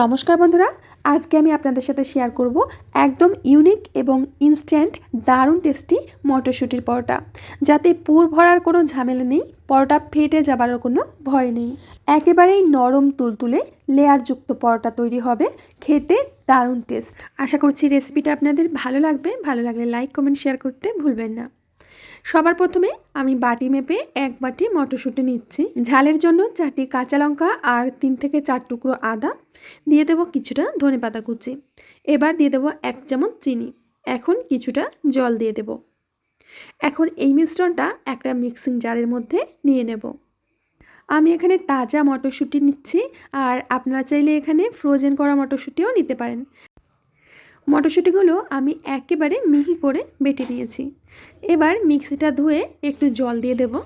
নমস্কার বন্ধুরা, আজকে আমি আপনাদের সাথে শেয়ার করব একদম ইউনিক এবং ইনস্ট্যান্ট দারুণ টেস্টি মটরশুঁটির পরোটা। যাতে পুর ভরার কোনো ঝামেলা নেই, পরোটা ফেটে যাবারও কোনো ভয় নেই। একেবারেই নরম তুলতুলে লেয়ারযুক্ত পরোটা তৈরি হবে, খেতে দারুণ টেস্ট আশা করছি রেসিপিটা আপনাদের ভালো লাগবে। ভালো লাগলে লাইক কমেন্ট শেয়ার করতে ভুলবেন না। সবার প্রথমে আমি বাটি মেপে এক বাটি মটরশুঁটি নিচ্ছি। ঝালের জন্য চারটি কাঁচা লঙ্কা আর তিন থেকে চার টুকরো আদা। দিয়ে দেবো কিছুটা ধনে পাতা কুচি। এবার দিয়ে দেবো এক চামচ চিনি। এখন কিছুটা জল দিয়ে দেব। এখন এই মিশ্রণটা একটা মিক্সিং জারের মধ্যে নিয়ে নেব। আমি এখানে তাজা মটরশুঁটি নিচ্ছি আর আপনারা চাইলে এখানে ফ্রোজেন করা মটরশুঁটিও নিতে পারেন। মটরশুঁটিগুলো আমি একেবারে মিহি করে বেটে নিয়েছি। এবার মিক্সিটা ধুয়ে একটু জল দিয়ে দেব।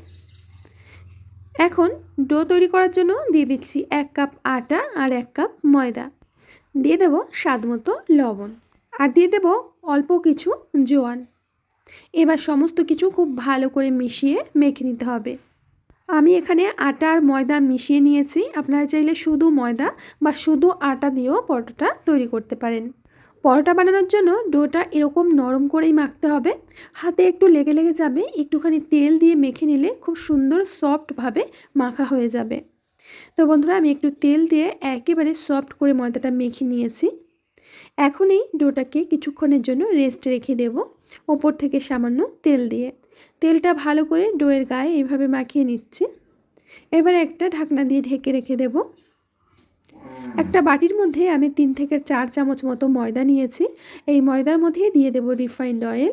এখন ডো তৈরি করার জন্য দিয়ে দিচ্ছি এক কাপ আটা আর এক কাপ ময়দা। দিয়ে দেব স্বাদ মতো লবণ। আর দিয়ে দেব অল্প কিছু জোয়ান। এবার সমস্ত কিছু খুব ভালো করে মিশিয়ে মেখে নিতে হবে। আমি এখানে আটা আর ময়দা মিশিয়ে নিয়েছি। আপনারা চাইলে শুধু ময়দা বা শুধু আটা দিয়েও পরোটাটা তৈরি করতে পারেন। পরোটা বানানোর জন্য ডোটা এরকম নরম করেই মাখতে হবে। হাতে একটু লেগে লেগে যাবে, একটুখানি তেল দিয়ে মেখে নিলে খুব সুন্দর সফটভাবে মাখা হয়ে যাবে। তো বন্ধুরা, আমি একটু তেল দিয়ে একেবারে সফট করে ময়দাটা মেখে নিয়েছি। এখন এই ডোটাকে কিছুক্ষণের জন্য রেস্ট রেখে দেব, ওপর থেকে সামান্য তেল দিয়ে। তেলটা ভালো করে ডোয়ের গায়ে এইভাবে মাখিয়ে নিচ্ছি। এবার একটা ঢাকনা দিয়ে ঢেকে রেখে দেবো। একটা বাটির মধ্যে আমি তিন থেকে চার চামচ মতো ময়দা নিয়েছি। এই ময়দার মধ্যে দিয়ে দেব রিফাইন্ড অয়েল।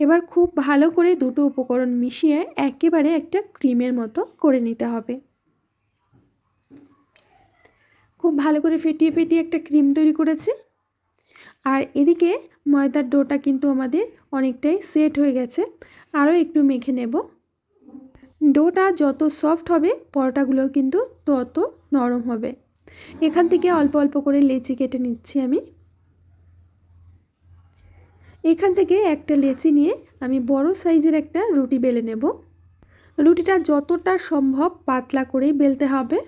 এবার খুব ভালো করে দুটো উপকরণ মিশিয়ে একেবারে একটা ক্রিমের মতো করে নিতে হবে। খুব ভালো করে ফেটিয়ে ফেটিয়ে একটা ক্রিম তৈরি করেছি। আর এদিকে ময়দার ডোটা কিন্তু আমাদের অনেকটাই সেট হয়ে গেছে। আরও একটু মেখে নেব। ডোটা যত সফট হবে পরোটাগুলো কিন্তু তত নরম হবে। এখান থেকে অল্প অল্প করে লেচি কেটে নিচ্ছি আমি। এখান থেকে একটা লেচি নিয়ে আমি বড় সাইজের একটা রুটি বেলে নেব। রুটিটা যতটা সম্ভব পাতলা করেই বেলতে হবে।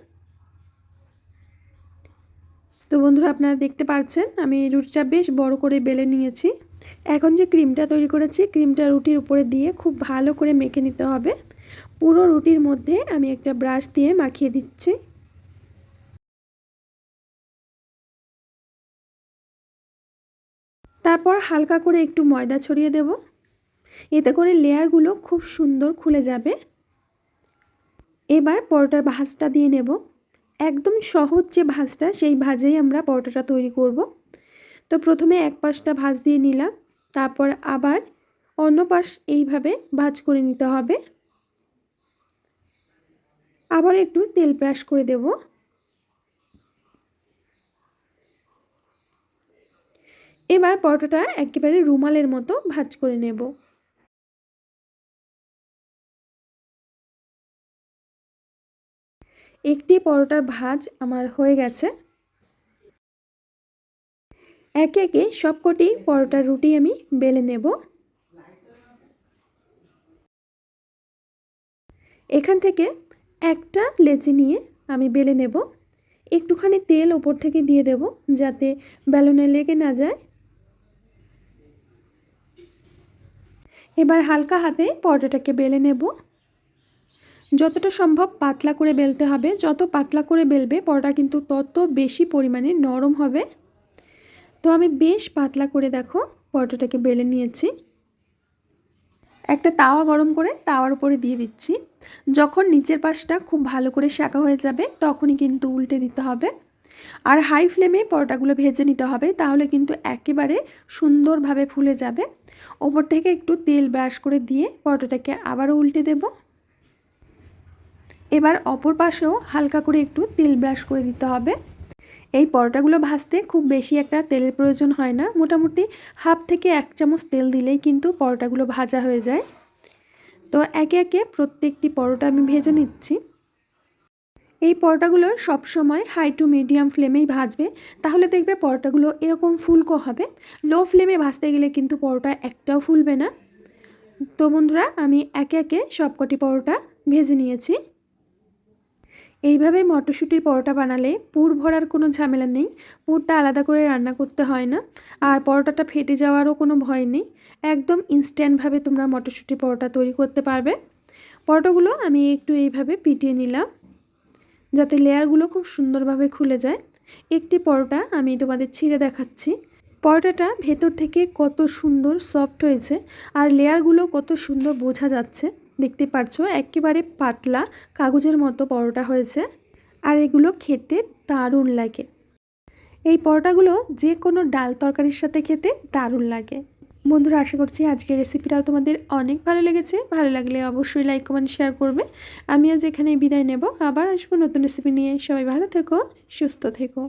তো বন্ধুরা, আপনারা দেখতে পাচ্ছেন, আমি রুটিটা বেশ বড় করে বেলে নিয়েছি। এখন যে ক্রিমটা তৈরি করেছি, ক্রিমটা রুটির উপরে দিয়ে খুব ভালো করে মেখে নিতে হবে। পুরো রুটির মধ্যে আমি একটা ব্রাশ দিয়ে মাখিয়ে দিচ্ছি। তারপর হালকা করে একটু ময়দা ছড়িয়ে দেব। এতে করে লেয়ারগুলো খুব সুন্দর খুলে যাবে। এবার পরোটার ভাজটা দিয়ে নেব। একদম সহজ যে ভাজটা, সেই ভাজেই আমরা পরোটাটা তৈরি করব। তো প্রথমে এক পাশটা ভাজ দিয়ে নিলাম, তারপর আবার অন্য পাশ এইভাবে ভাজ করে নিতে হবে। আবার একটু তেল ব্রাশ করে দেবো। এবার পরোটাটা একেবারে রুমালের মতো ভাজ করে নেব। একটি পরোটার ভাজ আমার হয়ে গেছে। একে একে সবকটি পরোটার রুটি আমি বেলে নেব। এখান থেকে একটা লেচি নিয়ে আমি বেলে নেব। একটুখানি তেল ওপর থেকে দিয়ে দেব যাতে বেলনে লেগে না যায়। এবার হালকা হাতে পরোটাটাকে বেলে নেব। যতটা সম্ভব পাতলা করে বেলতে হবে। যত পাতলা করে বেলবে, পরোটা কিন্তু তত বেশি পরিমাণে নরম হবে। তো আমি বেশ পাতলা করে দেখো পরোটাটাকে বেলে নিয়েছি। একটা তাওয়া গরম করে তাওয়ার উপরে দিয়ে দিচ্ছি। যখন নিচের পাশটা খুব ভালো করে শাঁকা হয়ে যাবে, তখনই কিন্তু উল্টে দিতে হবে। আর হাই ফ্লেমে পরোটাগুলো ভেজে নিতে হবে, তাহলে কিন্তু একেবারে সুন্দরভাবে ফুলে যাবে। ওপর থেকে একটু তেল ব্রাশ করে দিয়ে পরোটাটাকে আবারও উল্টে দেব। এবার অপর পাশেও হালকা করে একটু তেল ব্রাশ করে দিতে হবে। এই পরোটাগুলো ভাজতে খুব বেশি একটা তেলের প্রয়োজন হয় না। মোটামুটি হাফ থেকে এক চামচ তেল দিলেই কিন্তু পরোটাগুলো ভাজা হয়ে যায়। তো একে একে প্রত্যেকটি পরোটা আমি ভেজে নিচ্ছি। এই পরোটাগুলো সবসময় হাই টু মিডিয়াম ফ্লেমেই ভাজবে। তাহলে দেখবে পরোটাগুলো এরকম ফুলকো হবে। লো ফ্লেমে ভাজতে গেলে কিন্তু পরোটা একটাও ফুলবে না। তো বন্ধুরা, আমি একে একে সবকটি পরোটা ভেজে নিয়েছি। এইভাবে মটরশুঁটির পরোটা বানালে পুর ভরার কোনো ঝামেলা নেই। পুরটা আলাদা করে রান্না করতে হয় না। আর পরোটাটা ফেটে যাওয়ারও কোনো ভয় নেই। একদম ইনস্ট্যান্টভাবে তোমরা মটরশুঁটির পরোটা তৈরি করতে পারবে। পরোটাগুলো আমি একটু এইভাবে পিটিয়ে নিলাম। যাতে লেয়ারগুলো খুব সুন্দরভাবে খুলে যায়। একটি পরোটা আমি তোমাদের ছিঁড়ে দেখাচ্ছি। পরোটাটা ভেতর থেকে কত সুন্দর সফট হয়েছে আর লেয়ারগুলো কত সুন্দর বোঝা যাচ্ছে। দেখতে পাচ্ছ একেবারে পাতলা কাগজের মতো পরোটা হয়েছে আর এগুলো খেতে দারুণ লাগে। এই পরোটাগুলো যে কোনো ডাল তরকারির সাথে খেতে দারুণ লাগে। বন্ধুরা, আশা করছি আজকের রেসিপিটাও তোমাদের অনেক ভালো লেগেছে। ভালো লাগলে অবশ্যই লাইক কমেন্ট শেয়ার করবে। আমি আজ এখানে বিদায় নেব। আবার আসব নতুন রেসিপি নিয়ে। সবাই ভালো থেকো, সুস্থ থেকো।